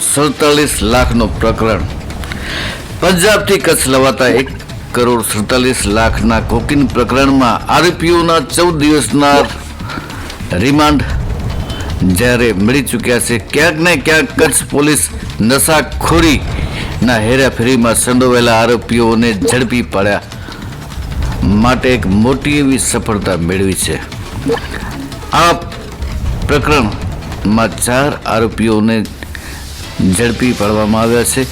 સડતાલીસ લાખનો પ્રકરણ. પંજાબથી કચ્છ લવાતા એક કરોડ સડતાલીસ લાખના કોકિન પ્રકરણમાં આરોપીઓના ચૌદ દિવસના રિમાન્ડ જ્યારે મળી ચૂક્યા છે. ક્યાંક ને ક્યાંક કચ્છ પોલીસ નશાખોરીના હેરાફેરીમાં સંડોવાયેલા આરોપીઓને ઝડપી પાડ્યા માટે એક મોટી એવી સફળતા મેળવી છે. આ પ્રકરણમાં ચાર આરોપીઓને ઝડપી પાડવામાં આવ્યા છે.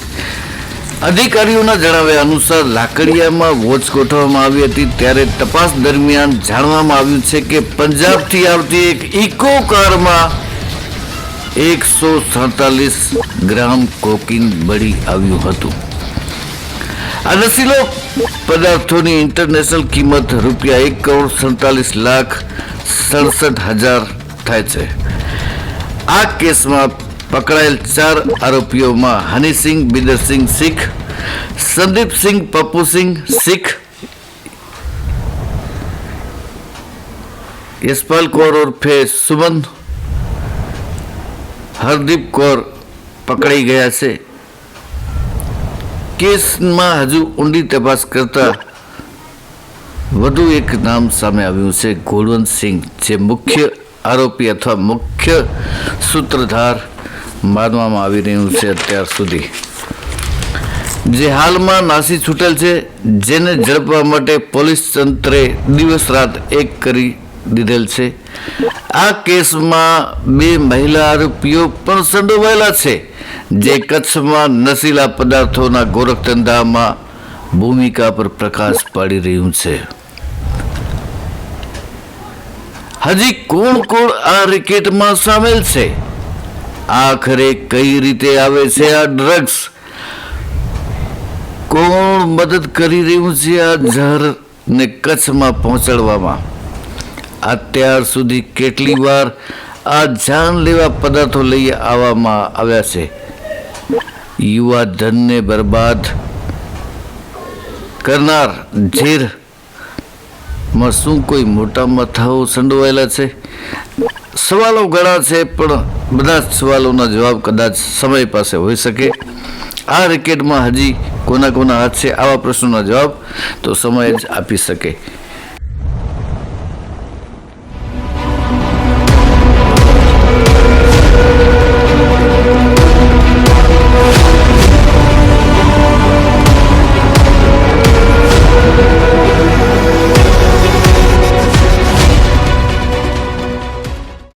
અધિકારીઓના જણાવ્યા અનુસાર લાકડિયામાં વોચ ગોઠવવામાં આવી હતી. ત્યારે તપાસ દરમિયાન જાણવામાં આવ્યું છે કે પંજાબથી આવતી એક ઇકો કારમાં એકસો સડતાલીસ ગ્રામ કોકીન બળી આવ્યું હતું. આ નશીલો પદાર્થોની ઇન્ટરનેશનલ કિંમત રૂપિયા એક કરોડ સડતાલીસ લાખ સડસઠ હજાર થાય છે. આ કેસમાં પકડાયેલ ચાર આરોપીઓમાં હનીસિંહ, બિદરસિંહ શીખ, સંદીપસિંહ પપ્પુસિંહ શીખ, યશપાલ કૌર ઉર્ફે સુમન, હરદીપ કૌર પકડાઈ ગયા છે. કેસમાં હજુ ઊંડી તપાસ કરતા વધુ એક નામ સામે આવ્યું છે ગોળવંતસિંહ જે મુખ્ય આરોપી અથવા મુખ્ય સૂત્રધાર માનવામાં આવી રહ્યું છે અત્યાર સુધી. જે હાલમાં નાસી છૂટેલ છે, જેને ઝડપવા માટે પોલીસ તંત્રે દિવસ રાત એક કરી દીધેલ છે. આ કેસમાં બે મહિલા આરોપીઓ પણ સંડોવાયેલા છે, જે કચ્છમાં નશીલા પદાર્થોના ગોરખધંધામાં ભૂમિકા પર પ્રકાશ પાડી રહ્યું છે. હજી કોણ કોણ આ રિકેટમાં સામેલ છે? આખરે કઈ રીતે આવે છે આ ડ્રગ્સ કોણ મદદ કરી રહ્યું છે આ ઝહરને કચ્છમાં પહોંચાડવામાં? અત્યાર સુધી કેટલી વાર આ જાનલેવા પદાર્થો લઈ આવવામાં આવ્યા છે? યુવા ધનને બરબાદ કરનાર ઝેરમાં શું કોઈ મોટા મથાઓ સંડોવાયેલા છે? સવાલો ઘણા છે, પણ બધા જ સવાલોના જવાબ કદાચ સમય પાસે હોઈ શકે. આ રેકેટમાં હજી કોના કોના હાથ છે આવા પ્રશ્નોના જવાબ તો સમય જ આપી શકે.